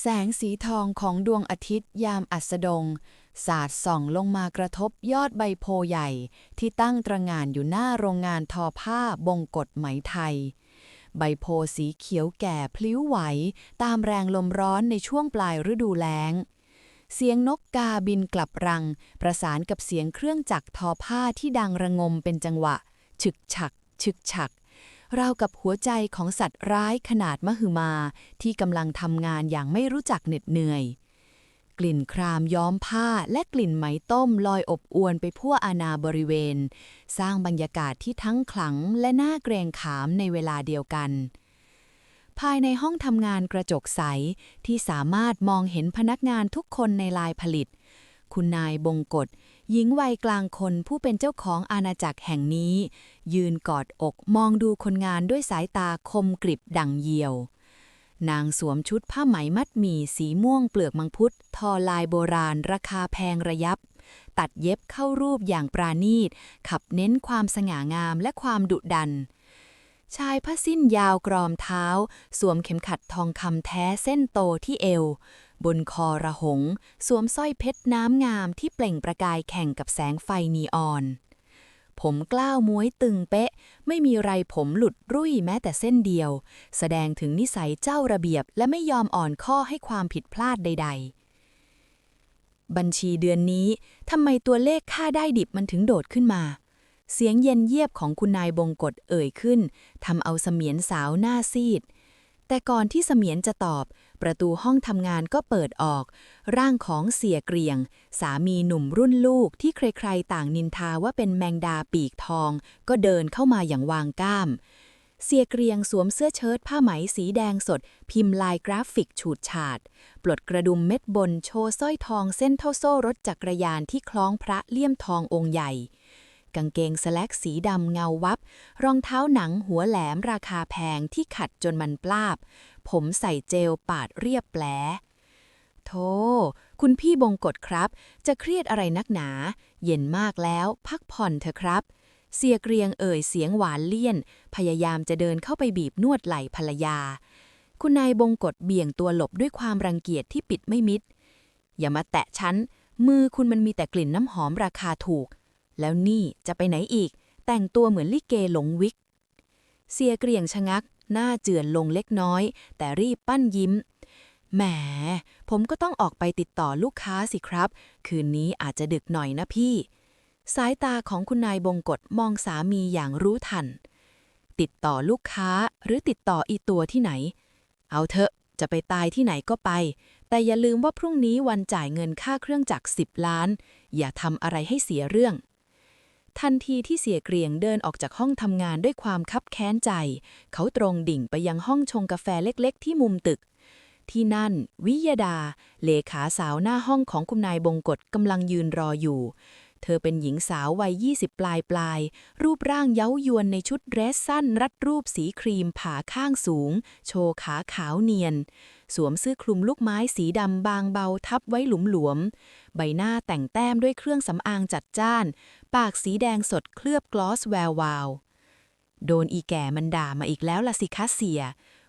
แสงสีทองของดวงอาทิตย์ยามอัสดง สาดส่องลงมากระทบยอดใบโพใหญ่ ที่ตั้งตระหง่านอยู่หน้าโรงงานทอผ้าบงกฎไหมไทย ใบโพสีเขียวแก่พลิ้วไหว ตามแรงลมร้อนในช่วงปลายฤดูแล้ง เสียงนกกาบินกลับรัง ประสานกับเสียงเครื่องจักรทอผ้าที่ดังระงมเป็นจังหวะ ฉึกฉัก ฉึกฉัก ราวกับหัวใจของสัตว์ร้ายขนาดมหึมาที่กำลังทำงานอย่างไม่รู้จักเหน็ดเหนื่อย กลิ่นครามย้อมผ้าและกลิ่นไหมต้มลอยอบอวนไปทั่วอาณาบริเวณ สร้างบรรยากาศที่ทั้งขลังและน่าเกรงขามในเวลาเดียวกันภายในห้องทำงานกระจกใสที่สามารถมองเห็นพนักงานทุกคนในลายผลิต คุณนายบงกฎ หญิงวัยกลางคนผู้เป็นเจ้าของอาณาจักรแห่งนี้ ยืนกอดอกมองดูคนงานด้วยสายตาคมกริบดังเยียว นางสวมชุดผ้าไหมมัดหมี่สีม่วงเปลือกมังคุดทอลายโบราณ ราคาแพงระยับ ตัดเย็บเข้ารูปอย่างปราณีต ขับเน้นความสง่างามและความดุดันชายผ้าสิ้นยาวกรอมเท้า สวมเข็มขัดทองคำแท้เส้นโตที่เอว บนคอระหง สวมสร้อยเพชรน้ำงามที่เปล่งประกายแข่งกับแสงไฟนีออน ผมกล้าวม้วยตึงเป๊ะ ไม่มีไรผมหลุดรุ่ยแม้แต่เส้นเดียว แสดงถึงนิสัยเจ้าระเบียบและไม่ยอมอ่อนข้อให้ความผิดพลาดใด ๆบัญชีเดือนนี้ทำไมตัวเลขค่าได้ดิบมันถึงโดดขึ้นมา เสียงเย็นเยียบของคุณนายบงกฎเอ่ยขึ้นทำเอาเสมียนสาวหน้าซีด แต่ก่อนที่เสมียนจะตอบ ประตูห้องทำงานก็เปิดออก ร่างของเสียเกรียง สามีหนุ่มรุ่นลูกที่ใครๆ ต่างนินทาว่าเป็นแมงดาปีกทอง ก็เดินเข้ามาอย่างวางก้าม เสียเกรียงสวมเสื้อเชิ้ตผ้าไหมสีแดงสด พิมพ์ลายกราฟิกฉูดฉาด ปลดกระดุมเม็ดบนโชว์สร้อยทองเส้นเท่าโซ่รถจักรยานที่คล้องพระเลี่ยมทององค์ใหญ่กางเกงสแลกสีดำเงาวับ รองเท้าหนังหัวแหลมราคาแพงที่ขัดจนมันปลาบ ผมใส่เจลปาดเรียบแปลโธ่คุณพี่บงกฎครับ จะเครียดอะไรนักหนา เย็นมากแล้ว พักผ่อนเถอะครับ เสียเกรียงเอ่ยเสียงหวานเลี่ยน พยายามจะเดินเข้าไปบีบนวดไหล่ภรรยา คุณนายบงกฎเบี่ยงตัวหลบด้วยความรังเกียจที่ปิดไม่มิด อย่ามาแตะฉัน มือคุณมันมีแต่กลิ่นน้ำหอมราคาถูก แล้วนี่จะไปไหนอีก แต่งตัวเหมือนลิเกหลงวิก เสียเกรียงชะงัก หน้าเจือนลงเล็กน้อย แต่รีบปั้นยิ้ม แหม ผมก็ต้องออกไปติดต่อลูกค้าสิครับ คืนนี้อาจจะดึกหน่อยนะพี่ สายตาของคุณนายบงกฎมองสามีอย่างรู้ทัน ติดต่อลูกค้าหรือติดต่ออีตัวที่ไหน เอาเถอะจะไปตายที่ไหนก็ไป แต่อย่าลืมว่าพรุ่งนี้วันจ่ายเงินค่าเครื่องจักรสิบล้าน อย่าทำอะไรให้เสียเรื่อง ทันทีที่เสียเกรียงเดินออกจากห้องทำงานด้วยความคับแค้นใจ เขาตรงดิ่งไปยังห้องชงกาแฟเล็กๆ ที่มุมตึก ที่นั่น วิยดา เลขาสาวหน้าห้องของคุณนายบงกฎกำลังยืนรออยู่ เธอเป็นหญิงสาววัย 20 ปลายปลาย รูปร่างเย้ายวนในชุดเดรสสั้น รัดรูปสีครีมผ่าข้างสูง โชว์ขาขาวเนียน สวมเสื้อคลุมลูกไม้สีดำบางเบาทับไว้หลุมๆใบหน้าแต่งแต้มด้วยเครื่องสำอางจัดจ้าน ปากสีแดงสดเคลือบกลอสแวววาว โดนอีแก่มันด่ามาอีกแล้วล่ะสิคะเสีย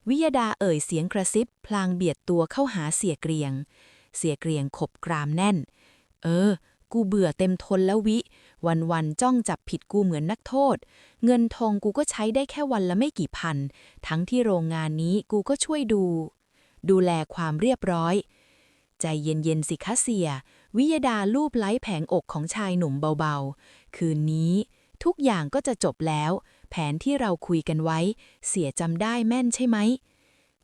วิยดาเอ่ยเสียงกระซิบ พลางเบียดตัวเข้าหาเสียเกรียง เสียเกรียงขบกรามแน่น เออ กูเบื่อเต็มทนแล้ววิ วันๆจ้องจับผิดกูเหมือนนักโทษ เงินทองกูก็ใช้ได้แค่วันละไม่กี่พัน ทั้งที่โรงงานนี้กูก็ช่วยดู ดูแลความเรียบร้อย ใจเย็นๆสิคะเสีย วิยดาลูบไล้แผงอกของชายหนุ่มเบาๆ คืนนี้ ทุกอย่างก็จะจบแล้ว แผนที่เราคุยกันไว้ เสียจำได้แม่นใช่ไหม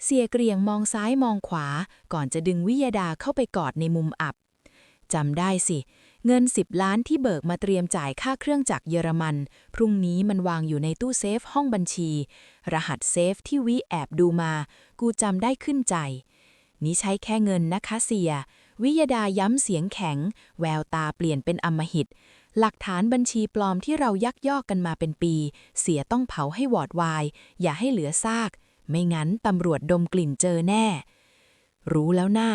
เสียเกรียงมองซ้ายมองขวา ก่อนจะดึงวิยดาเข้าไปกอดในมุมอับจำได้สิ เงิน10ล้านที่เบิกมาเตรียมจ่ายค่าเครื่องจักรเยอรมัน พรุ่งนี้มันวางอยู่ในตู้เซฟห้องบัญชี รหัสเซฟที่วิแอบดูมา กูจำได้ขึ้นใจ นี่ใช้แค่เงินนะคะเสีย วิยดาย้ำเสียงแข็ง แววตาเปลี่ยนเป็นอมหิต หลักฐานบัญชีปลอมที่เรายักยอกกันมาเป็นปี เสียต้องเผาให้วอดวาย อย่าให้เหลือซาก ไม่งั้นตำรวจดมกลิ่นเจอแน่ รู้แล้วหน้า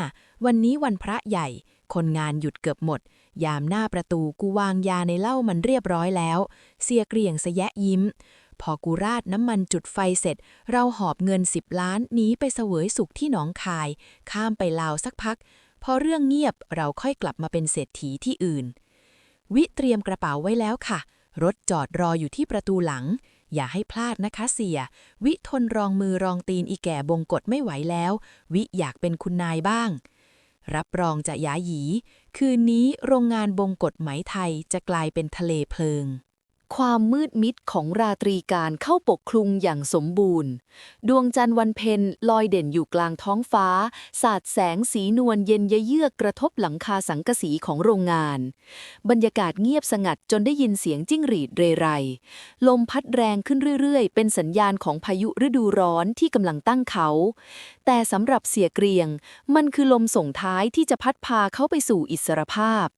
วันนี้วันพระใหญ่ คนงานหยุดเกือบหมด ยามหน้าประตูกูวางยาในเหล้ามันเรียบร้อยแล้ว เสียเกรียงสะแยะยิ้มพอกูราดน้ำมันจุดไฟเสร็จ เราหอบเงินสิบล้านหนีไปเสวยสุขที่หนองคาย ข้ามไปลาวสักพัก พอเรื่องเงียบเราค่อยกลับมาเป็นเศรษฐีที่อื่น วิเตรียมกระเป๋าไว้แล้วค่ะ รถจอดรออยู่ที่ประตูหลัง อย่าให้พลาดนะคะเสีย วิทนรองมือรองตีนอีแก่บงกฎไม่ไหวแล้ว วิอยากเป็นคุณนายบ้าง รับรองจะย้ายหยี คืนนี้โรงงานบงกฎไหมไทยจะกลายเป็นทะเลเพลิง ความมืดมิดของราตรีการเข้าปกคลุมอย่างสมบูรณ์ ดวงจันทร์วันเพ็ญลอยเด่นอยู่กลางท้องฟ้า สาดแสงสีนวลเย็นเยือกกระทบหลังคาสังกะสีของโรงงาน บรรยากาศเงียบสงัดจนได้ยินเสียงจิ้งหรีดเรไร ลมพัดแรงขึ้นเรื่อยๆ เป็นสัญญาณของพายุฤดูร้อนที่กำลังตั้งเขา แต่สำหรับเสียเกรียง มันคือลมส่งท้ายที่จะพัดพาเขาไปสู่อิสรภาพ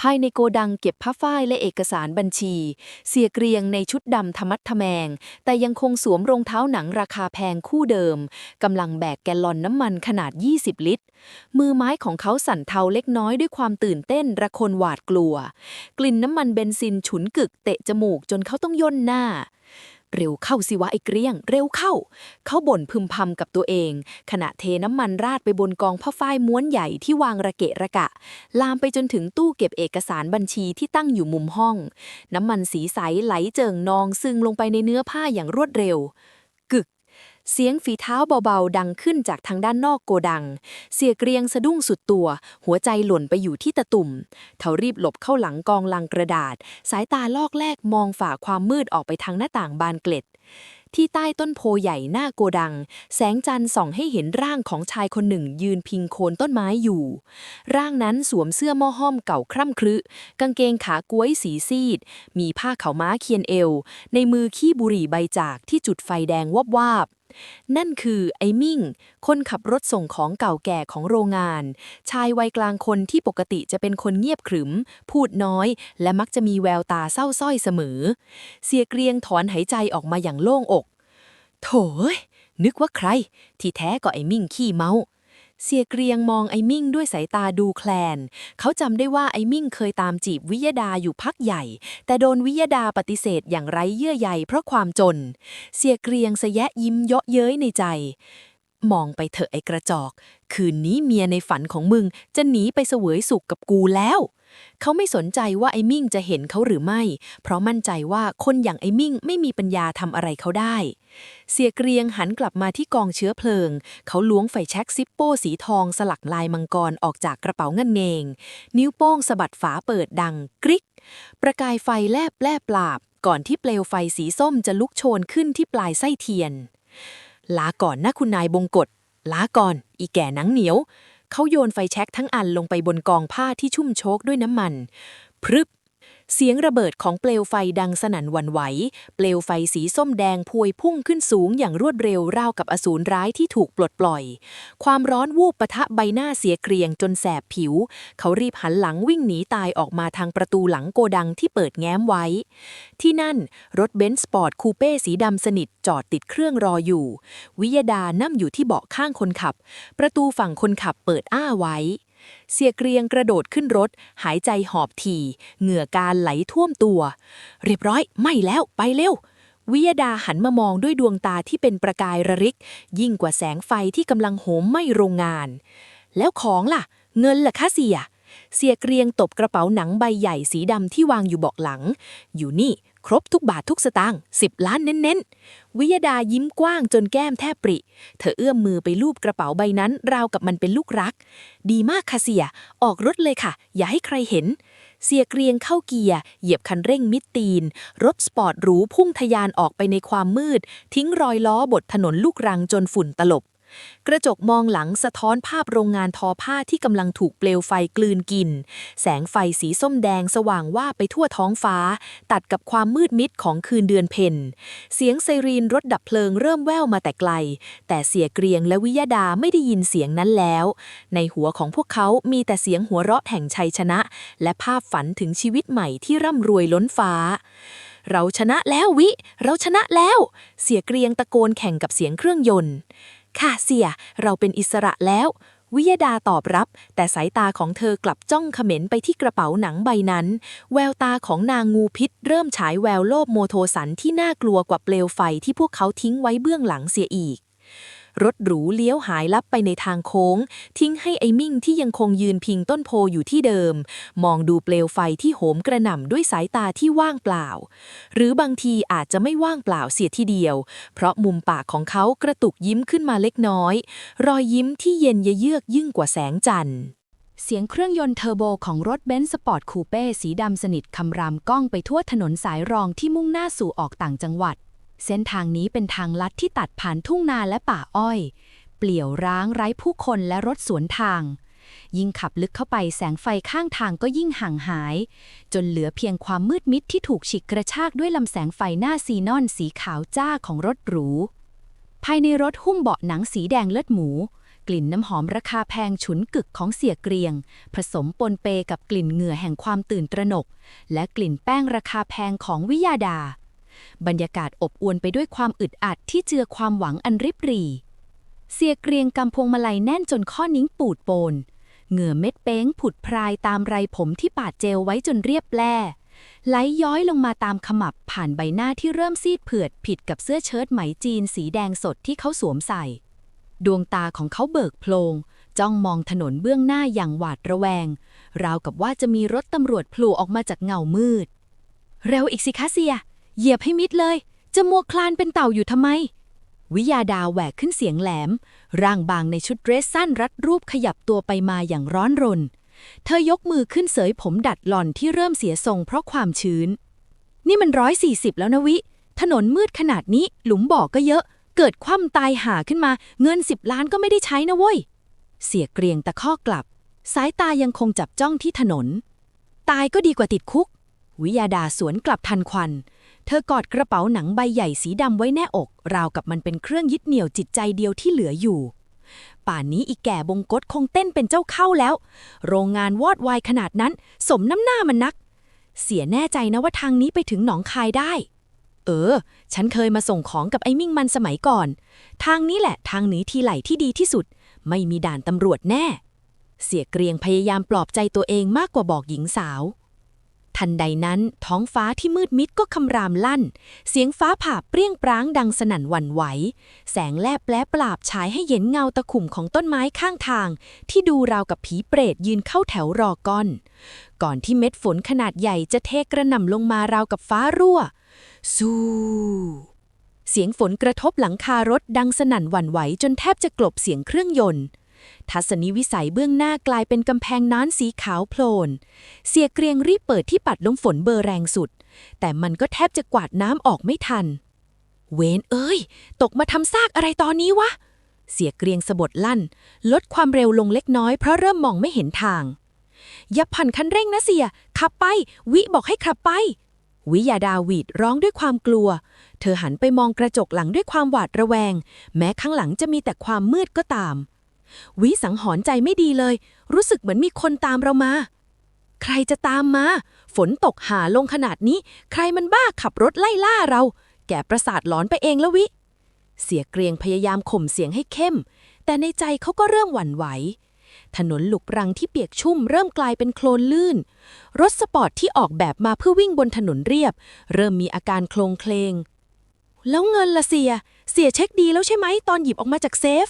ภายในโกดังเก็บผ้าฝ้ายและเอกสารบัญชี เสียเกรียงในชุดดำธรรมัดทแมง แต่ยังคงสวมรองเท้าหนังราคาแพงคู่เดิมกำลังแบกแกลลอนน้ำมันขนาด 20 ลิตร มือไม้ของเขาสั่นเทาเล็กน้อยด้วยความตื่นเต้นระคนหวาดกลัว กลิ่นน้ำมันเบนซินฉุนกึกเตะจมูกจนเขาต้องย่นหน้า เร็วเข้าสิวะไอ้เกรียง เร็วเข้า เขาบ่นพึมพำกับตัวเอง ขณะเทน้ำมันราดไปบนกองผ้าฝ้ายม้วนใหญ่ที่วางระเกะระกะ ลามไปจนถึงตู้เก็บเอกสารบัญชีที่ตั้งอยู่มุมห้อง น้ำมันสีใสไหลเจิ่งนองซึงลงไปในเนื้อผ้าอย่างรวดเร็ว เสียงฝีเท้าเบาๆ ดังขึ้นจากทางด้านนอกโกดัง เสียเกรียงสะดุ้งสุดตัว หัวใจหล่นไปอยู่ที่ตะตุ่มเขารีบหลบเข้าหลังกองลังกระดาษ สายตาลอกแลกมองฝ่าความมืดออกไปทางหน้าต่างบานเกล็ด ที่ใต้ต้นโพใหญ่หน้าโกดัง แสงจันทร์ส่องให้เห็นร่างของชายคนหนึ่งยืนพิงโคนต้นไม้อยู่ ร่างนั้นสวมเสื้อหม้อห้อมเก่าคร่ำครึ กางเกงขาก้วยสีซีด มีผ้าขาวม้าเคียนเอว ในมือขี้บุหรี่ใบจากที่จุดไฟแดงวบวาบ นั่นคือไอ้มิ่ง คนขับรถส่งของเก่าแก่ของโรงงาน ชายวัยกลางคนที่ปกติจะเป็นคนเงียบขรึม พูดน้อย และมักจะมีแววตาเศร้าส้อยเสมอ เสียเกรียงถอนหายใจออกมาอย่างโล่งอก โถยนึกว่าใคร ที่แท้ก็ไอ้มิ่งขี้เมา เสียเกรียงมองไอ้มิ่งด้วยสายตาดูแคลน เขาจำได้ว่าไอ้มิ่งเคยตามจีบวิยดาอยู่พักใหญ่ แต่โดนวิยดาปฏิเสธอย่างไร้เยื่อใยเพราะความจน เสียเกรียงสะแยะยิ้มเยาะเย้ยในใจ มองไปเถอะไอ้กระจอก คืนนี้เมียในฝันของมึงจะหนีไปเสวยสุขกับกูแล้ว เขาไม่สนใจว่าไอ้มิ่งจะเห็นเขาหรือไม่ เพราะมั่นใจว่าคนอย่างไอ้มิ่งไม่มีปัญญาทำอะไรเขาได้ เสียเกรียงหันกลับมาที่กองเชื้อเพลิง เขาล้วงไฟแช็กซิปโป้สีทองสลักลายมังกรออกจากกระเป๋าเงินเงงนิ้วโป้งสะบัดฝาเปิดดังกริก ประกายไฟแลบแลบปราบ ก่อนที่เปลวไฟสีส้มจะลุกโชนขึ้นที่ปลายไส้เทียน ลาก่อนนะคุณนายบงกฎลาก่อน อีแก่หนังเหนียว เขาโยนไฟแช็กทั้งอันลงไปบนกองผ้าที่ชุ่มโชกด้วยน้ำมัน พรึบ เสียงระเบิดของเปลวไฟดังสนั่นวันไหว เปลวไฟสีส้มแดงพวยพุ่งขึ้นสูงอย่างรวดเร็วราวกับอสูรร้ายที่ถูกปลดปล่อย ความร้อนวูบปะทะใบหน้าเสียเกรียงจนแสบผิว เขารีบหันหลังวิ่งหนีตายออกมาทางประตูหลังโกดังที่เปิดแง้มไว้ ที่นั่นรถเบนซ์สปอร์ตคูเป้สีดำสนิทจอดติดเครื่องรออยู่ วิยดานั่งอยู่ที่เบาะข้างคนขับ ประตูฝั่งคนขับเปิดอ้าไว้ เสียเกรียงกระโดดขึ้นรถ หายใจหอบถี่ เหงื่อการไหลท่วมตัว เรียบร้อย ไม่แล้ว ไปเร็ว วิยดาหันมามองด้วยดวงตาที่เป็นประกายระริก ยิ่งกว่าแสงไฟที่กำลังโหมไหม้โรงงาน แล้วของล่ะ เงินล่ะคะเสียเสียเกรียงตบกระเป๋าหนังใบใหญ่สีดำที่วางอยู่เบาะหลัง อยู่นี่ ครบทุกบาททุกสตางค์สิบล้านเน้นๆ วิยดายิ้มกว้างจนแก้มแทบปริ เธอเอื้อมมือไปลูบกระเป๋าใบนั้น ราวกับมันเป็นลูกรัก ดีมากค่ะเสีย ออกรถเลยค่ะ อย่าให้ใครเห็น เสียเกรียงเข้าเกียร์ เหยียบคันเร่งมิดตีน รถสปอร์ตหรูพุ่งทะยานออกไปในความมืด ทิ้งรอยล้อบนถนนลูกรังจนฝุ่นตลบ กระจกมองหลังสะท้อนภาพโรงงานทอผ้าที่กำลังถูกเปลวไฟกลืนกิน แสงไฟสีส้มแดงสว่างว่าไปทั่วท้องฟ้า ตัดกับความมืดมิดของคืนเดือนเพ็ญเสียงไซรีนรถดับเพลิงเริ่มแว่วมาแต่ไกล แต่เสียเกรียงและวิยดาไม่ได้ยินเสียงนั้นแล้ว ในหัวของพวกเขามีแต่เสียงหัวเราะแห่งชัยชนะ และภาพฝันถึงชีวิตใหม่ที่ร่ำรวยล้นฟ้าเราชนะแล้ววิ เราชนะแล้ว เสียเกรียงตะโกนแข่งกับเสียงเครื่องยนต์ ค่ะเสีย เราเป็นอิสระแล้ว วิยดาตอบรับ แต่สายตาของเธอกลับจ้องเขม็นไปที่กระเป๋าหนังใบนั้น แววตาของนางงูพิษ เริ่มฉายแววโลภโมโทสันที่น่ากลัวกว่าเปลวไฟที่พวกเขาทิ้งไว้เบื้องหลังเสียอีก รถหรูเลี้ยวหายลับไปในทางโค้ง ทิ้งให้ไอ้มิ่งที่ยังคงยืนพิงต้นโพอยู่ที่เดิม มองดูเปลวไฟที่โหมกระหน่ำด้วยสายตาที่ว่างเปล่า หรือบางทีอาจจะไม่ว่างเปล่าเสียทีเดียว เพราะมุมปากของเขากระตุกยิ้มขึ้นมาเล็กน้อย รอยยิ้มที่เย็นเยือกยิ่งกว่าแสงจันทร์เสียงเครื่องยนต์เทอร์โบของรถเบนซ์สปอร์ตคูเป้สีดำสนิทคำรามก้องไปทั่วถนนสายรองที่มุ่งหน้าสู่ออกต่างจังหวัด เส้นทางนี้เป็นทางลัดที่ตัดผ่านทุ่งนาและป่าอ้อย เปลี่ยวร้างไร้ผู้คนและรถสวนทาง ยิ่งขับลึกเข้าไปแสงไฟข้างทางก็ยิ่งห่างหาย จนเหลือเพียงความมืดมิดที่ถูกฉิกกระชากด้วยลำแสงไฟหน้าซีนอนสีขาวจ้าของรถหรู ภายในรถหุ้มเบาะหนังสีแดงเลือดหมู กลิ่นน้ำหอมราคาแพงฉุนกึกของเสียเกรียง ผสมปนเปกับกลิ่นเหงื่อแห่งความตื่นตระหนก และกลิ่นแป้งราคาแพงของวิยาดา บรรยากาศอบอวลไปด้วยความอึดอัดที่เจือความหวังอันริบหรี่ เสียเกรียงกำพวงมาลัยแน่นจนข้อนิ้งปูดโปน เหงื่อเม็ดเป้งผุดพรายตามไรผมที่ปาดเจลไว้จนเรียบแล่ไหลย้อยลงมาตามขมับผ่านใบหน้าที่เริ่มซีดเผือดผิดกับเสื้อเชิ้ตไหมจีนสีแดงสดที่เขาสวมใส่ ดวงตาของเขาเบิกโพลง จ้องมองถนนเบื้องหน้าอย่างหวาดระแวง ราวกับว่าจะมีรถตำรวจโผล่ออกมาจากเงามืด เร็วอีกสิคะเสีย เหยียบให้มิดเลย จะมัวคลานเป็นเต่าอยู่ทำไม วิยาดาแหวกขึ้นเสียงแหลม ร่างบางในชุดเดรสสั้นรัดรูปขยับตัวไปมาอย่างร้อนรน เธอยกมือขึ้นเสยผมดัดหล่อนที่เริ่มเสียทรงเพราะความชื้น นี่มันร้อยสี่สิบแล้วนะวิ ถนนมืดขนาดนี้หลุมบ่อก็เยอะ เกิดคว่ำตายหาขึ้นมา เงินสิบล้านก็ไม่ได้ใช้นะเว้ย เสียเกรียงตะข้อกลับ สายตายังคงจับจ้องที่ถนน ตายก็ดีกว่าติดคุกวิยาดาสวนกลับทันควัน เธอกอดกระเป๋าหนังใบใหญ่สีดำไว้แน่อก ราวกับมันเป็นเครื่องยึดเหนี่ยวจิตใจเดียวที่เหลืออยู่ ป่านนี้อีแก่บงกฎคงเต้นเป็นเจ้าเข้าแล้ว โรงงานวอดวายขนาดนั้น สมน้ำหน้ามันนัก เสียแน่ใจนะว่าทางนี้ไปถึงหนองคายได้ เออ ฉันเคยมาส่งของกับไอ้มิ่งมันสมัยก่อน ทางนี้แหละทางหนีทีไหลที่ดีที่สุด ไม่มีด่านตำรวจแน่ เสียเกรียงพยายามปลอบใจตัวเองมากกว่าบอกหญิงสาว ทันใดนั้นท้องฟ้าที่มืดมิดก็คำรามลั่น เสียงฟ้าผ่าเปรี้ยงปร้างดังสนั่นหวั่นไหว แสงแลบแปลปราบฉายให้เห็นเงาตะคุ่มของต้นไม้ข้างทาง ที่ดูราวกับผีเปรตยืนเข้าแถวรอก้อน ก่อนที่เม็ดฝนขนาดใหญ่จะเทกระหน่ำลงมาราวกับฟ้ารั่ว สู้เสียงฝนกระทบหลังคารถดังสนั่นหวั่นไหวจนแทบจะกลบเสียงเครื่องยนต์ ทัศนีวิสัยเบื้องหน้ากลายเป็นกำแพงน้านสีขาวโพลน เสียเกรียงรีบเปิดที่ปัดลมฝนเบอร์แรงสุด แต่มันก็แทบจะกวาดน้ำออกไม่ทัน เวนเอ้ย ตกมาทำซากอะไรตอนนี้วะ เสียเกรียงสะบดลั่น ลดความเร็วลงเล็กน้อยเพราะเริ่มมองไม่เห็นทาง อย่าผ่อนคันเร่งนะเสีย ขับไป วิบอกให้ขับไป วิยาดาวีดร้องด้วยความกลัว เธอหันไปมองกระจกหลังด้วยความหวาดระแวง แม้ข้างหลังจะมีแต่ความมืดก็ตาม วิสังหรณ์ใจไม่ดีเลย รู้สึกเหมือนมีคนตามเรามา ใครจะตามมา ฝนตกหาลงขนาดนี้ ใครมันบ้าขับรถไล่ล่าเรา แกประสาทหลอนไปเองแล้ววิ เสียเกรียงพยายามข่มเสียงให้เข้ม แต่ในใจเขาก็เริ่มหวั่นไหว ถนนหลุกรังที่เปียกชุ่มเริ่มกลายเป็นโคลนลื่น รถสปอร์ตที่ออกแบบมาเพื่อวิ่งบนถนนเรียบ เริ่มมีอาการโคลงเคลงแล้วเงินละเสีย เสียเช็คดีแล้วใช่ไหมตอนหยิบออกมาจากเซฟ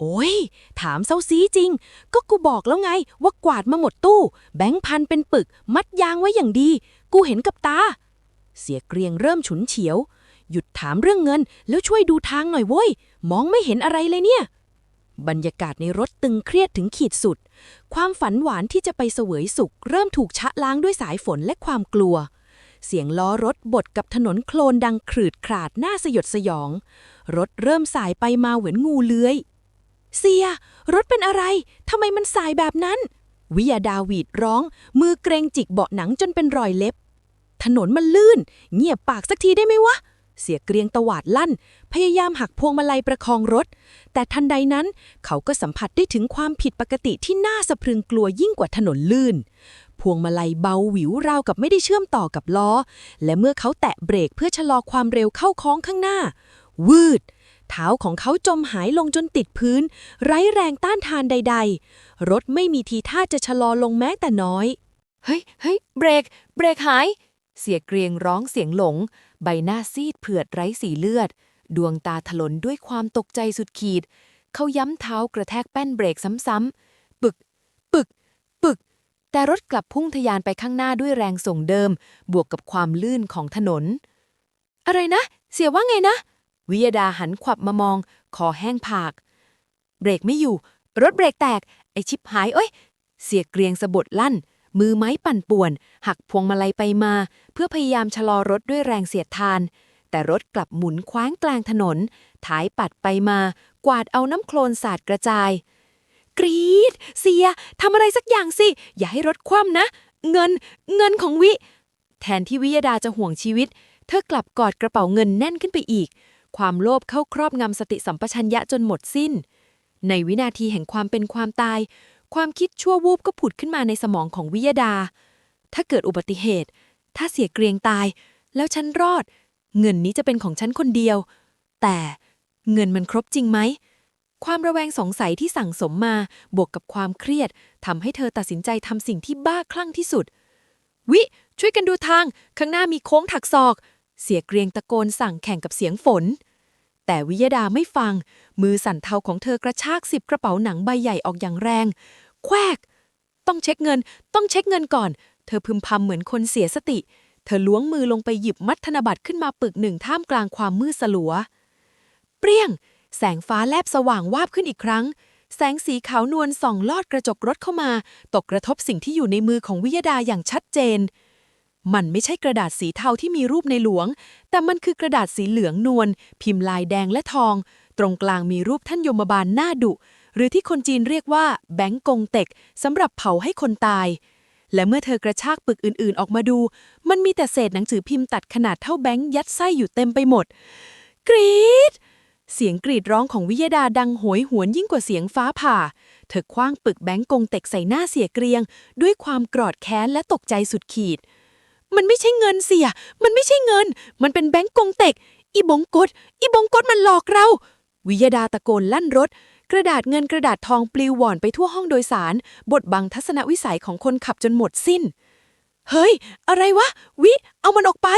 โอ้ย ถามเซาซีจริง ก็กูบอกแล้วไงว่ากวาดมาหมดตู้ แบงค์พันเป็นปึก มัดยางไว้อย่างดี กูเห็นกับตา เสียเกรียงเริ่มฉุนเฉียว หยุดถามเรื่องเงินแล้วช่วยดูทางหน่อยโว้ย มองไม่เห็นอะไรเลยเนี่ย บรรยากาศในรถตึงเครียดถึงขีดสุด ความฝันหวานที่จะไปเสวยสุข เริ่มถูกชะล้างด้วยสายฝนและความกลัว เสียงล้อรถบดกับถนนโคลนดังขรืดขราดน้าสยดสยอง รถเริ่มสายไปมาเหมือนงูเลื้อย เสีย รถเป็นอะไร ทำไมมันสายแบบนั้น วิยาดาวีดร้อง มือเกรงจิกเบาะหนังจนเป็นรอยเล็บ ถนนมันลื่น เงียบปากสักทีได้ไหมวะ เสียเกรียงตวาดลั่น พยายามหักพวงมาลัยประคองรถ แต่ทันใดนั้นเขาก็สัมผัสได้ถึงความผิดปกติที่น่าสะพรึงกลัวยิ่งกว่าถนนลื่นพวงมาลัยเบาหวิวราวกับไม่ได้เชื่อมต่อกับล้อ และเมื่อเขาแตะเบรกเพื่อชะลอความเร็วเข้าโค้งข้างหน้า วืด เท้าของเขาจมหายลงจนติดพื้น ไร้แรงต้านทานใด ๆ รถไม่มีทีท่าจะชะลอลงแม้แต่น้อย เฮ้ยเฮ้ยเบรก เบรกหาย เสียเกรียงร้องเสียงหลง ใบหน้าซีดเผือดไร้สีเลือด ดวงตาถลนด้วยความตกใจสุดขีด เขาย้ำเท้ากระแทกแป้นเบรกซ้ำๆปึก ปึก ปึก แต่รถกลับพุ่งทะยานไปข้างหน้าด้วยแรงส่งเดิม บวกกับความลื่นของถนน อะไรนะ เสียว่าไงนะ วิยดาหันขวับมามอง คอแห้งผาก เบรกไม่อยู่ รถเบรกแตก ไอชิปหาย เอ้ย เสียเกรียงสะบดลั่น มือไม้ปั่นป่วน หักพวงมาลัยไปมา เพื่อพยายามชะลอรถด้วยแรงเสียดทาน แต่รถกลับหมุนคว้างกลางถนนท้ายปัดไปมา กวาดเอาน้ำโคลนสาดกระจาย กรีด เสียทำอะไรสักอย่างสิ อย่าให้รถคว่ำนะ เงิน เงินของวิ แทนที่วิยดาจะห่วงชีวิต เธอกลับกอดกระเป๋าเงินแน่นขึ้นไปอีก ความโลภเข้าครอบงำสติสัมปชัญญะจนหมดสิ้น ในวินาทีแห่งความเป็นความตาย ความคิดชั่ววูบก็ผุดขึ้นมาในสมองของวิยดา ถ้าเกิดอุบัติเหตุ ถ้าเสียเกรียงตาย แล้วฉันรอด เงินนี้จะเป็นของฉันคนเดียว แต่เงินมันครบจริงไหม ความระแวงสงสัยที่สั่งสมมา บวกกับความเครียดทำให้เธอตัดสินใจทำสิ่งที่บ้าคลั่งที่สุด วิ ช่วยกันดูทาง ข้างหน้ามีโค้งถักศอก เสียเกรียงตะโกนสั่งแข่งกับเสียงฝน แต่วิยดาไม่ฟัง มือสั่นเทาของเธอกระชากสิบกระเป๋าหนังใบใหญ่ออกอย่างแรง แควก ต้องเช็คเงิน ต้องเช็คเงินก่อน เธอพึมพำเหมือนคนเสียสติ เธอล้วงมือลงไปหยิบมัดธนบัตรขึ้นมาปึกหนึ่งท่ามกลางความมืดสลัว เปรี้ยง แสงฟ้าแลบสว่างวาบขึ้นอีกครั้ง แสงสีขาวนวลส่องลอดกระจกรถเข้ามา ตกกระทบสิ่งที่อยู่ในมือของวิยดาอย่างชัดเจน มันไม่ใช่กระดาษสีเทาที่มีรูปในหลวง แต่มันคือกระดาษสีเหลืองนวล พิมพ์ลายแดงและทอง ตรงกลางมีรูปท่านยมบาลหน้าดุ หรือที่คนจีนเรียกว่าแบงก์กงเต็กสำหรับเผาให้คนตาย และเมื่อเธอกระชากปึกอื่นๆ ออกมาดู มันมีแต่เศษหนังสือพิมพ์ตัดขนาดเท่าแบงค์ยัดไส้อยู่เต็มไปหมด กรีดเสียงกรีดร้องของวิยดาดังโหยหวนยิ่งกว่าเสียงฟ้าผ่า เธอคว้างปึกแบงก์กงเต็กใส่หน้าเสียเกรียง ด้วยความกรอดแค้นและตกใจสุดขีด มันไม่ใช่เงินเสีย มันไม่ใช่เงิน มันเป็นแบงก์กงเต็ก อีบงกดอีบงกดมันหลอกเรา วิยดาตะโกนลั่นรถ กระดาษเงินกระดาษทองปลิวหว่อนไปทั่วห้องโดยสารบดบังทัศนวิสัยของคนขับจนหมดสิ้น เฮ้ย อะไรวะ วิ เอามันออกไป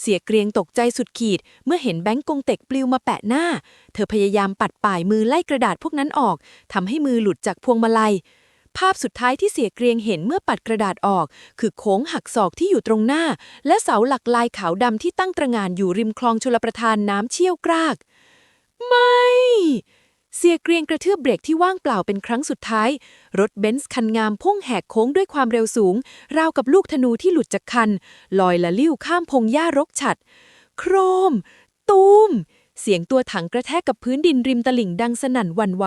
เสียเกรียงตกใจสุดขีด เมื่อเห็นแบงก์กงเต็กปลิวมาแปะหน้า เธอพยายามปัดป่ายมือไล่กระดาษพวกนั้นออกทำให้มือหลุดจากพวงมาลัย ภาพสุดท้ายที่เสียเกรียงเห็นเมื่อปัดกระดาษออก คือโค้งหักศอกที่อยู่ตรงหน้า และเสาหลักลายขาวดำที่ตั้งตระหง่านอยู่ริมคลองชลประทานน้ำเชี่ยวกราก ไม่ เสียเกรียงกระเทือบเบรกที่ว่างเปล่าเป็นครั้งสุดท้าย รถเบนซ์คันงามพุ่งแหกโค้งด้วยความเร็วสูง ราวกับลูกธนูที่หลุดจากคัน ลอยละลิ้วข้ามพงหญ้ารกฉัด โครม ตูมเสียงตัวถังกระแทกกับพื้นดินริมตลิ่งดังสนั่นหวั่นไหว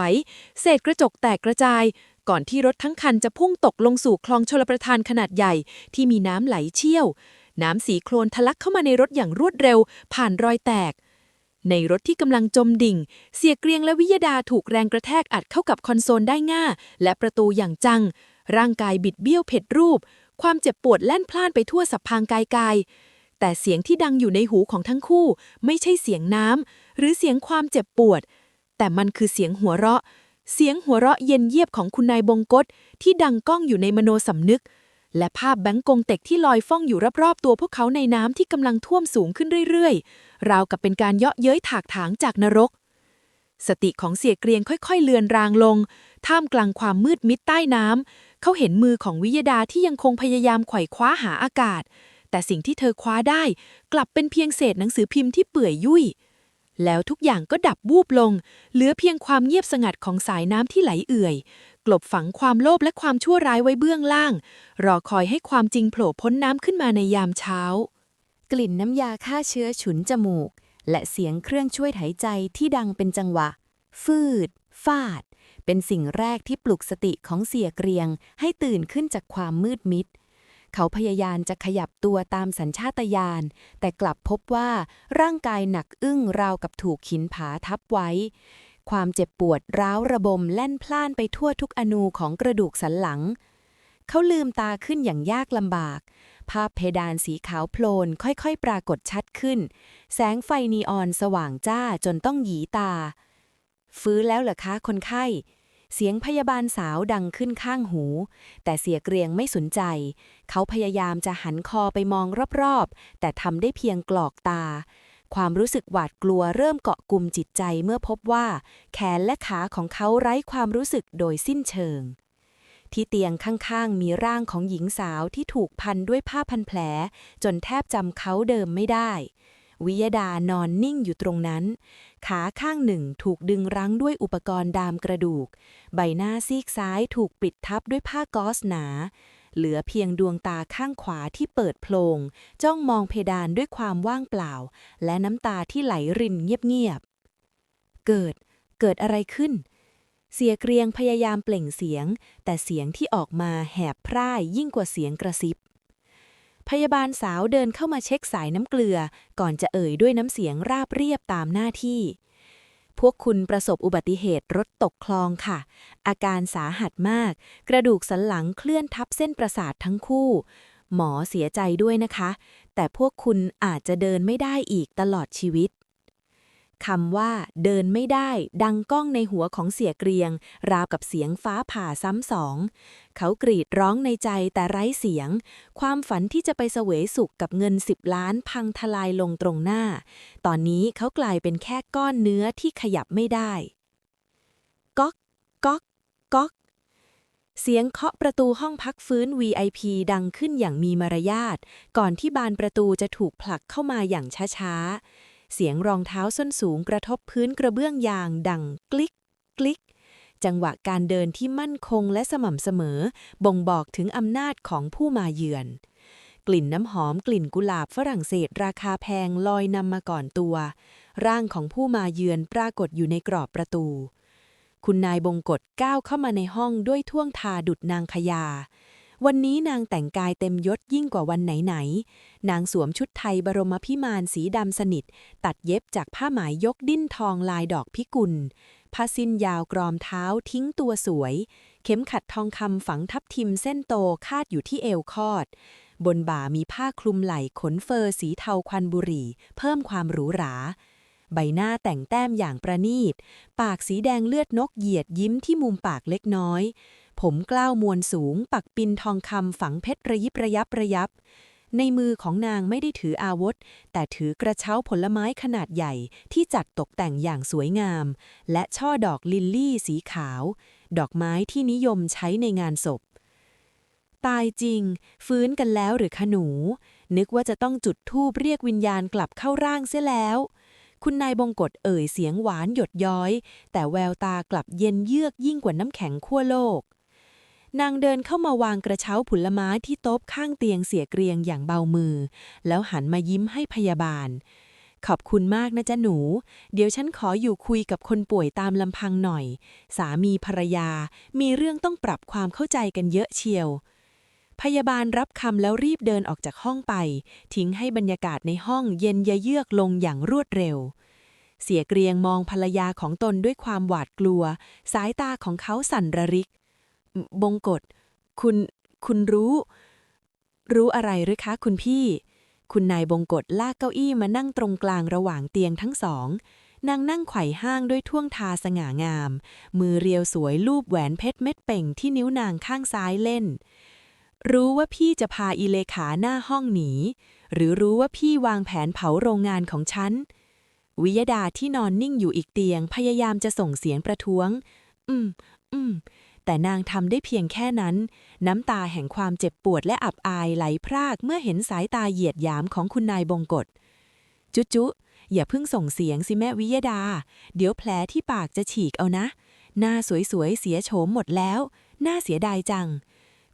เศษกระจกแตกกระจาย ก่อนที่รถทั้งคันจะพุ่งตกลงสู่คลองชลประทานขนาดใหญ่ที่มีน้ำไหลเชี่ยว น้ำสีโคลนทะลักเข้ามาในรถอย่างรวดเร็ว ผ่านรอยแตก ในรถที่กำลังจมดิ่ง เสียเกรียงและวิยดาถูกแรงกระแทกอัดเข้ากับคอนโซลได้ง่าและประตูอย่างจัง ร่างกายบิดเบี้ยวเผ็ดรูป ความเจ็บปวดแล่นพล่านไปทั่วสัพพางกายกายแต่เสียงที่ดังอยู่ในหูของทั้งคู่ ไม่ใช่เสียงน้ำหรือเสียงความเจ็บปวด แต่มันคือเสียงหัวเราะ เสียงหัวเราะเย็นเยียบของคุณนายบงกฎที่ดังก้องอยู่ในมโนสำนึก และภาพแบงก์กงเต็กที่ลอยฟ้องอยู่รอบๆตัวพวกเขาในน้ำที่กำลังท่วมสูงขึ้นเรื่อยๆ ราวกับเป็นการเยาะเย้ยถากถางจากนรก สติของเสียเกรียงค่อยๆ เลือนรางลง ท่ามกลางความมืดมิดใต้น้ำเขาเห็นมือของวิยดาที่ยังคงพยายามไขว่คว้าหาอากาศ แต่สิ่งที่เธอคว้าได้ กลับเป็นเพียงเศษหนังสือพิมพ์ที่เปื่อยยุ่ย แล้วทุกอย่างก็ดับวูบลง เหลือเพียงความเงียบสงัดของสายน้ำที่ไหลเอื่อย กลบฝังความโลภและความชั่วร้ายไว้เบื้องล่าง รอคอยให้ความจริงโผล่พ้นน้ำขึ้นมาในยามเช้า กลิ่นน้ำยาฆ่าเชื้อฉุนจมูก และเสียงเครื่องช่วยหายใจที่ดังเป็นจังหวะ ฟืด ฟาด เป็นสิ่งแรกที่ปลุกสติของเสียเกรียง ให้ตื่นขึ้นจากความมืดมิด เขาพยายามจะขยับตัวตามสัญชาตญาณ แต่กลับพบว่าร่างกายหนักอึ้งราวกับถูกหินผาทับไว้ ความเจ็บปวดร้าวระบมแล่นพล่านไปทั่วทุกอนูของกระดูกสันหลัง เขาลืมตาขึ้นอย่างยากลำบากภภาพเพดานสีขาวโพลนค่อยๆ ปรากฏชัดขึ้น แสงไฟนีออนสว่างจ้าจนต้องหยีตา ฟื้นแล้วเหรอคะคนไข้ เสียงพยาบาลสาวดังขึ้นข้างหู แต่เสียเกรียงไม่สนใจ เขาพยายามจะหันคอไปมองรอบๆ แต่ทำได้เพียงกรอกตา ความรู้สึกหวาดกลัวเริ่มเกาะกลุ่มจิตใจเมื่อพบว่า แขนและขาของเขาไร้ความรู้สึกโดยสิ้นเชิง ที่เตียงข้างๆ มีร่างของหญิงสาวที่ถูกพันด้วยผ้าพันแผล จนแทบจำเขาเดิมไม่ได้ วิยดานอนนิ่งอยู่ตรงนั้น ขาข้างหนึ่งถูกดึงรั้งด้วยอุปกรณ์ดามกระดูก ใบหน้าซีกซ้ายถูกปิดทับด้วยผ้าก๊อซหนา เหลือเพียงดวงตาข้างขวาที่เปิดโพลงจ้องมองเพดานด้วยความว่างเปล่า และน้ำตาที่ไหลรินเงียบๆ เกิด เกิดอะไรขึ้น เสียเกรียงพยายามเปล่งเสียง แต่เสียงที่ออกมาแหบพร่ายยิ่งกว่าเสียงกระซิบ พยาบาลสาวเดินเข้ามาเช็คสายน้ำเกลือ ก่อนจะเอ่ยด้วยน้ำเสียงราบเรียบตามหน้าที่ พวกคุณประสบอุบัติเหตุรถตกคลองค่ะ อาการสาหัสมาก กระดูกสันหลังเคลื่อนทับเส้นประสาททั้งคู่ หมอเสียใจด้วยนะคะ แต่พวกคุณอาจจะเดินไม่ได้อีกตลอดชีวิต คำว่าเดินไม่ได้ ดังก้องในหัวของเสียเกรียง ราวกับเสียงฟ้าผ่าซ้ำสอง เขากรีดร้องในใจแต่ไร้เสียง ความฝันที่จะไปเสวยสุขกับเงินสิบล้านพังทลายลงตรงหน้า ตอนนี้เขากลายเป็นแค่ก้อนเนื้อที่ขยับไม่ได้ ก๊อก ก๊อก ก๊อก เสียงเคาะประตูห้องพักฟื้น VIP ดังขึ้นอย่างมีมารยาท ก่อนที่บานประตูจะถูกผลักเข้ามาอย่างช้าๆ เสียงรองเท้าส้นสูงกระทบพื้นกระเบื้องยางดังกลิกกลิก จังหวะการเดินที่มั่นคงและสม่ำเสมอ บ่งบอกถึงอำนาจของผู้มาเยือน กลิ่นน้ำหอมกลิ่นกุหลาบฝรั่งเศสราคาแพงลอยนำมาก่อนตัว ร่างของผู้มาเยือนปรากฏอยู่ในกรอบประตู คุณนายบงกฎก้าวเข้ามาในห้องด้วยท่วงทาดุดนางขยา วันนี้นางแต่งกายเต็มยศยิ่งกว่าวันไหนๆ นางสวมชุดไทยบรมพิมานสีดำสนิท ตัดเย็บจากผ้าไหมายยกดิ้นทองลายดอกพิกุลผ้าสิ้นยาวกรอมเท้าทิ้งตัวสวย เข็มขัดทองคำฝังทับทิมเส้นโตคาดอยู่ที่เอวคอด บนบ่ามีผ้าคลุมไหล่ขนเฟอร์สีเทาควันบุหรี่ เพิ่มความหรูหรา ใบหน้าแต่งแต้มอย่างประณีต ปากสีแดงเลือดนกเหยียดยิ้มที่มุมปากเล็กน้อย ผมกล้าวมวลสูง ปักปินทองคำฝังเพชรระยิบระยับระยับ ในมือของนางไม่ได้ถืออาวุธ แต่ถือกระเช้าผลไม้ขนาดใหญ่ที่จัดตกแต่งอย่างสวยงาม และช่อดอกลิลลี่สีขาว ดอกไม้ที่นิยมใช้ในงานศพ ตายจริง ฟื้นกันแล้วหรือคะหนู นึกว่าจะต้องจุดธูปเรียกวิญญาณกลับเข้าร่างเสียแล้วคุณนายบงกฎเอ่ยเสียงหวานหยดย้อย แต่แววตากลับเย็นเยือกยิ่งกว่าน้ำแข็งขั้วโลก นางเดินเข้ามาวางกระเช้าผลไม้ที่โต๊ะข้างเตียงเสียเกรียงอย่างเบามือ แล้วหันมายิ้มให้พยาบาล ขอบคุณมากนะจ๊ะหนู เดี๋ยวฉันขออยู่คุยกับคนป่วยตามลำพังหน่อย สามีภรรยา มีเรื่องต้องปรับความเข้าใจกันเยอะเชียว พยาบาลรับคำแล้วรีบเดินออกจากห้องไป ทิ้งให้บรรยากาศในห้องเย็นยะเยือกลงอย่างรวดเร็วเสียเกรียงมองภรรยาของตนด้วยความหวาดกลัว สายตาของเขาสั่นระริก บงกฎคุณ คุณรู้ รู้อะไรหรือคะ คุณพี่ คุณนายบงกฎลากเก้าอี้มานั่งตรงกลางระหว่างเตียงทั้งสอง นางนั่งไขว่ห้างด้วยท่วงทาสง่างาม มือเรียวสวยลูบแหวนเพชรเม็ดเป่งที่นิ้วนางข้างซ้ายเล่น รู้ว่าพี่จะพาอีเลขาหน้าห้องหนี หรือรู้ว่าพี่วางแผนเผาโรงงานของฉัน วิยดาที่นอนนิ่งอยู่อีกเตียงพยายามจะส่งเสียงประท้วง อืม อืม แต่นางทำได้เพียงแค่นั้น น้ำตาแห่งความเจ็บปวดและอับอายไหลพรากเมื่อเห็นสายตาเหยียดหยามของคุณนายบงกฎจุจุอย่าเพิ่งส่งเสียงสิแม่วิยดา เดี๋ยวแผลที่ปากจะฉีกเอานะ หน้าสวยๆเสียโฉมหมดแล้ว น่าเสียดายจัง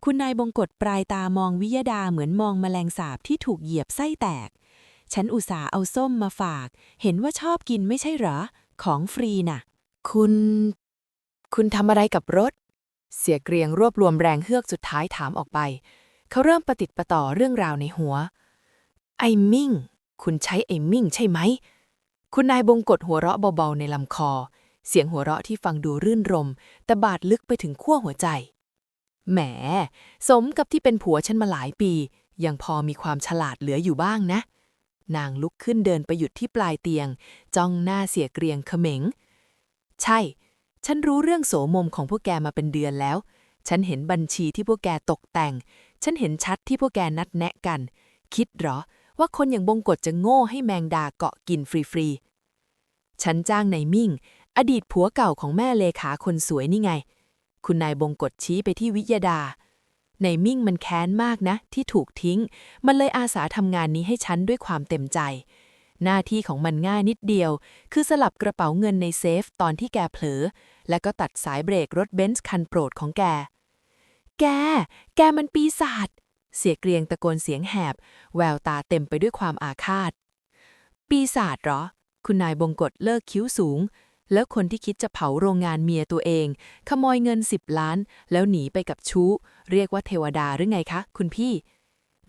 คุณนายบงกฎปลายตามองวิยดาเหมือนมองแมลงสาบที่ถูกเหยียบไส้แตก ฉันอุตส่าห์เอาส้มมาฝาก เห็นว่าชอบกินไม่ใช่เหรอ ของฟรีน่ะ คุณ คุณทำอะไรกับรถ เสียเกรียงรวบรวมแรงเฮือกสุดท้ายถามออกไป เขาเริ่มประติดประต่อเรื่องราวในหัว ไอ้มิ่ง คุณใช้ไอ้มิ่งใช่ไหม คุณนายบงกฎหัวเราะเบาๆในลำคอ เสียงหัวเราะที่ฟังดูรื่นรม แต่บาดลึกไปถึงขั้วหัวใจ แหม สมกับที่เป็นผัวฉันมาหลายปี ยังพอมีความฉลาดเหลืออยู่บ้างนะ นางลุกขึ้นเดินไปหยุดที่ปลายเตียง จ้องหน้าเสียเกรียงเขม็ง ใช่ ฉันรู้เรื่องโสมมของพวกแกมาเป็นเดือนแล้ว ฉันเห็นบัญชีที่พวกแกตกแต่ง ฉันเห็นชัดที่พวกแกนัดแนะกัน คิดหรอ ว่าคนอย่างบงกฎจะโง่ให้แมงดาเกาะกินฟรีๆ ฉันจ้างนายมิ่ง อดีตผัวเก่าของแม่เลขาคนสวยนี่ไง คุณนายบงกฎชี้ไปที่วิยดา นายมิ่งมันแค้นมากนะ ที่ถูกทิ้ง มันเลยอาสาทำงานนี้ให้ฉันด้วยความเต็มใจ หน้าที่ของมันง่ายนิดเดียว คือสลับกระเป๋าเงินในเซฟตอนที่แกเผลอ แล้วก็ตัดสายเบรกรถเบนซ์คันโปรดของแก แก แกมันปีศาจ เสียเกรียงตะโกนเสียงแหบ แววตาเต็มไปด้วยความอาฆาต ปีศาจเหรอ คุณนายบงกฎเลิกคิ้วสูง แล้วคนที่คิดจะเผาโรงงานเมียตัวเอง ขโมยเงินสิบล้าน แล้วหนีไปกับชู้ เรียกว่าเทวดาหรือไงคะ คุณพี่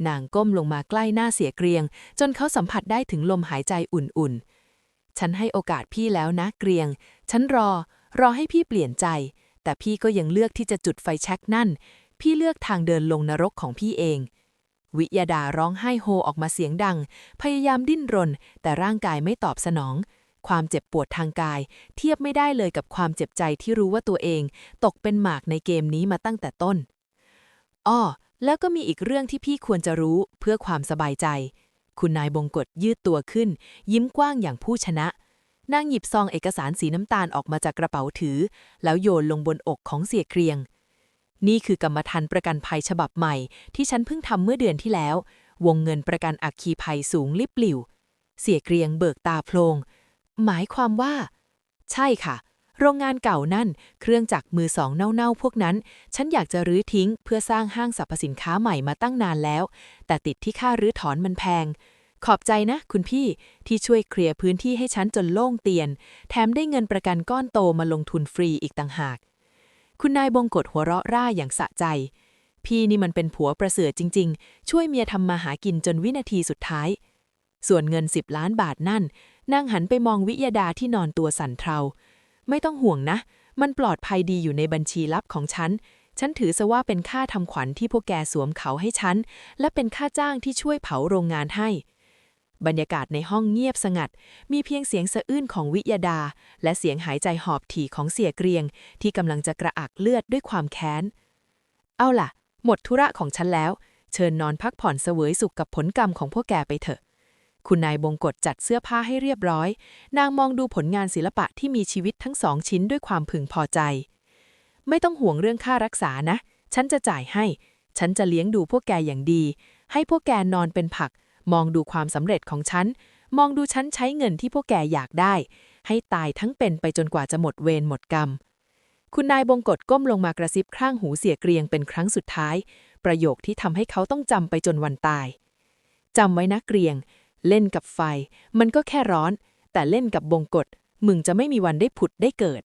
นางก้มลงมาใกล้หน้าเสียเกรียง จนเขาสัมผัสได้ถึงลมหายใจอุ่นๆ ฉันให้โอกาสพี่แล้วนะเกรียง ฉันรอ รอให้พี่เปลี่ยนใจ แต่พี่ก็ยังเลือกที่จะจุดไฟแช็กนั่น พี่เลือกทางเดินลงนรกของพี่เอง วิยาดาร้องไห้โฮออกมาเสียงดัง พยายามดิ้นรน แต่ร่างกายไม่ตอบสนอง ความเจ็บปวดทางกาย เทียบไม่ได้เลยกับความเจ็บใจที่รู้ว่าตัวเอง ตกเป็นหมากในเกมนี้มาตั้งแต่ต้น อ้อ แล้วก็มีอีกเรื่องที่พี่ควรจะรู้เพื่อความสบายใจ คุณนายบงกฎยืดตัวขึ้น ยิ้มกว้างอย่างผู้ชนะ นางหยิบซองเอกสารสีน้ำตาลออกมาจากกระเป๋าถือ แล้วโยนลงบนอกของเสียเกรียง นี่คือกรรมธรรม์ประกันภัยฉบับใหม่ ที่ฉันเพิ่งทำเมื่อเดือนที่แล้ว วงเงินประกันอัคคีภัยสูงลิบหลิว เสียเกรียงเบิกตาโพลงหมายความว่า ใช่ค่ะ โรงงานเก่านั่น เครื่องจักรมือสองเน่าๆพวกนั้น ฉันอยากจะรื้อทิ้งเพื่อสร้างห้างสรรพสินค้าใหม่มาตั้งนานแล้ว แต่ติดที่ค่ารื้อถอนมันแพง ขอบใจนะ คุณพี่ที่ช่วยเคลียร์พื้นที่ให้ฉันจนโล่งเตียน แถมได้เงินประกันก้อนโตมาลงทุนฟรีอีกต่างหาก คุณนายบงกฎหัวเราะร่าอย่างสะใจ พี่นี่มันเป็นผัวประเสริฐจริง ๆ ช่วยเมียทำมาหากินจนวินาทีสุดท้าย ส่วนเงินสิบล้านบาทนั่นนางหันไปมองวิยดาที่นอนตัวสั่นเทา ไม่ต้องห่วงนะ มันปลอดภัยดีอยู่ในบัญชีลับของฉัน ฉันถือซะว่าเป็นค่าทำขวัญที่พวกแกสวมเขาให้ฉัน และเป็นค่าจ้างที่ช่วยเผาโรงงานให้ บรรยากาศในห้องเงียบสงัด มีเพียงเสียงสะอื้นของวิยดา และเสียงหายใจหอบถี่ของเสียเกรียง ที่กำลังจะกระอักเลือดด้วยความแค้น เอาล่ะ หมดธุระของฉันแล้ว เชิญนอนพักผ่อนเสวยสุขกับผลกรรมของพวกแกไปเถอะ คุณนายบงกฎจัดเสื้อผ้าให้เรียบร้อย นางมองดูผลงานศิลปะที่มีชีวิตทั้งสองชิ้นด้วยความพึงพอใจ ไม่ต้องห่วงเรื่องค่ารักษานะ ฉันจะจ่ายให้ ฉันจะเลี้ยงดูพวกแกอย่างดี ให้พวกแกนอนเป็นผัก มองดูความสำเร็จของฉัน มองดูฉันใช้เงินที่พวกแกอยากได้ ให้ตายทั้งเป็นไปจนกว่าจะหมดเวรหมดกรรม คุณนายบงกฎก้มลงมากระซิบข้างหูเสียเกรียงเป็นครั้งสุดท้าย ประโยคที่ทำให้เขาต้องจำไปจนวันตายจำไว้นะเกรียง เล่นกับไฟ มันก็แค่ร้อน แต่เล่นกับบงกฎมึงจะไม่มีวันได้ผุดได้เกิด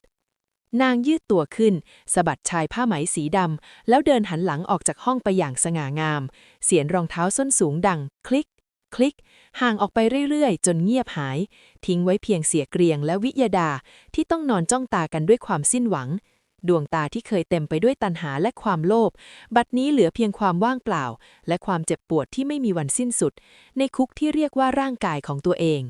นางยืดตัวขึ้นสะบัดชายผ้าไหมสีดำแล้วเดินหันหลังออกจากห้องไปอย่างสง่างาม เสียงรองเท้าส้นสูงดัง คลิก คลิก ห่างออกไปเรื่อยๆ จนเงียบหาย ทิ้งไว้เพียงเสียเกรียงและวิยดาที่ต้องนอนจ้องตากันด้วยความสิ้นหวัง ดวงตาที่เคยเต็มไปด้วยตัณหาและความโลภ บัดนี้เหลือเพียงความว่างเปล่า และความเจ็บปวดที่ไม่มีวันสิ้นสุด ในคุกที่เรียกว่าร่างกายของตัวเอง